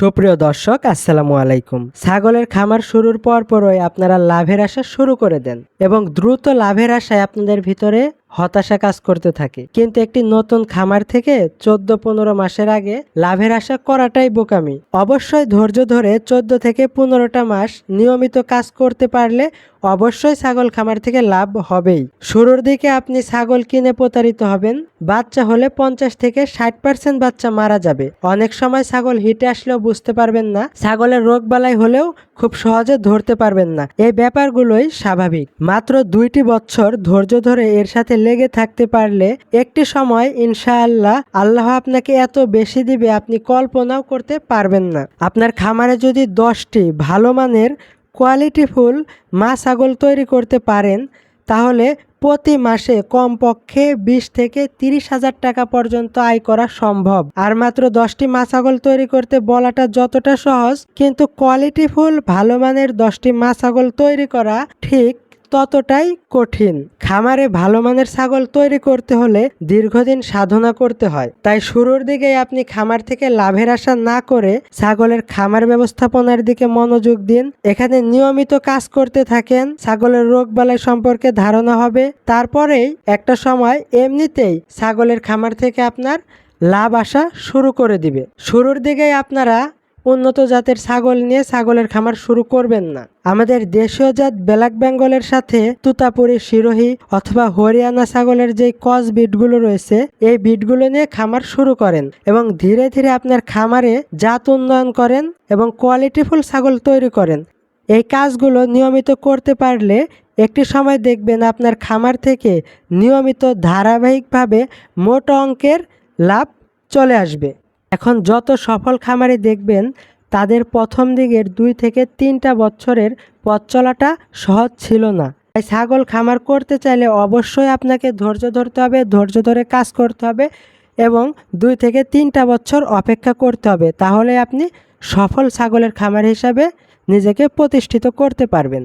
সুপ্রিয় দর্শক, আসসালামু আলাইকুম। ছাগলের খামার শুরুর পর পরই আপনারা লাভের আশা শুরু করে দেন এবং দ্রুত লাভের আশায় আপনাদের ভিতরে হতাশা কাজ করতে থাকে। কিন্তু একটি নতুন খামার থেকে চোদ্দ পনেরো মাসের আগে লাভের আশা করাটাই বোকামি। অবশ্যই ধৈর্য ধরে চোদ্দ থেকে পনেরোটা মাস নিয়মিত কাজ করতে পারলে অবশ্যই ছাগল খামার থেকে লাভ হবেই। শুরুর দিকে আপনি ছাগল কিনে প্রতারিত হবেন, বাচ্চা হলে পঞ্চাশ থেকে ষাট পার্সেন্ট বাচ্চা মারা যাবে। অনেক সময় ছাগল হিটে আসলেও বুঝতে পারবেন না, ছাগলের রোগ বালাই হলেও খুব সহজে ধরতে পারবেন না। এই ব্যাপারগুলোই স্বাভাবিক। মাত্র দুইটি বছর ধৈর্য ধরে এর সাথে লেগে থাকতে পারলে একটি সময় ইনশাআল্লাহ আল্লাহ আপনাকে এত বেশি দিবে আপনি কল্পনাও করতে পারবেন না। আপনার খামারে যদি দশটি ভালো মানের কোয়ালিটিফুল মা ছাগল তৈরি করতে পারেন, তাহলে প্রতি মাসে কমপক্ষে বিশ থেকে তিরিশ হাজার টাকা পর্যন্ত আয় করা সম্ভব। আর মাত্র দশটি মা ছাগল তৈরি করতে বলাটা যতটা সহজ, কিন্তু কোয়ালিটিফুল ভালো মানের দশটি মা ছাগল তৈরি করা ঠিক ততটাই কঠিন। খামারে ভালো মানের ছাগল তৈরি করতে হলে দীর্ঘদিন সাধনা করতে হয়। তাই শুরুর দিকেই আপনি খামার থেকে লাভের আশা না করে ছাগলের খামার ব্যবস্থাপনার দিকে মনোযোগ দিন। এখানে নিয়মিত কাজ করতে থাকেন, ছাগলের রোগ বালাই সম্পর্কে ধারণা হবে। তারপরেই একটা সময় এমনিতেই ছাগলের খামার থেকে আপনার লাভ আসা শুরু করে দিবে। শুরুর দিকেই আপনারা উন্নত জাতের ছাগল নিয়ে ছাগলের খামার শুরু করবেন না। আমাদের দেশীয় জাত ব্ল্যাক বেঙ্গলের সাথে তুতাপুরি সিরোহি অথবা হরিয়ানা ছাগলের যে কস বিটগুলো রয়েছে, এই বিটগুলো নিয়ে খামার শুরু করেন এবং ধীরে ধীরে আপনার খামারে জাত উন্নয়ন করেন এবং কোয়ালিটিফুল ছাগল তৈরি করেন। এই কাজগুলো নিয়মিত করতে পারলে একটি সময় দেখবেন আপনার খামার থেকে নিয়মিত ধারাবাহিকভাবে মোট অঙ্কের লাভ চলে আসবে। এখন যত সফল খামারি দেখবেন, তাদের প্রথম দিকের দুই থেকে তিনটা বছরের পথ চলাটা সহজ ছিল না। তাই ছাগল খামার করতে চাইলে অবশ্যই আপনাকে ধৈর্য ধরতে হবে, ধৈর্য ধরে কাজ করতে হবে এবং দুই থেকে তিনটা বছর অপেক্ষা করতে হবে। তাহলে আপনি সফল ছাগলের খামার হিসাবে নিজেকে প্রতিষ্ঠিত করতে পারবেন।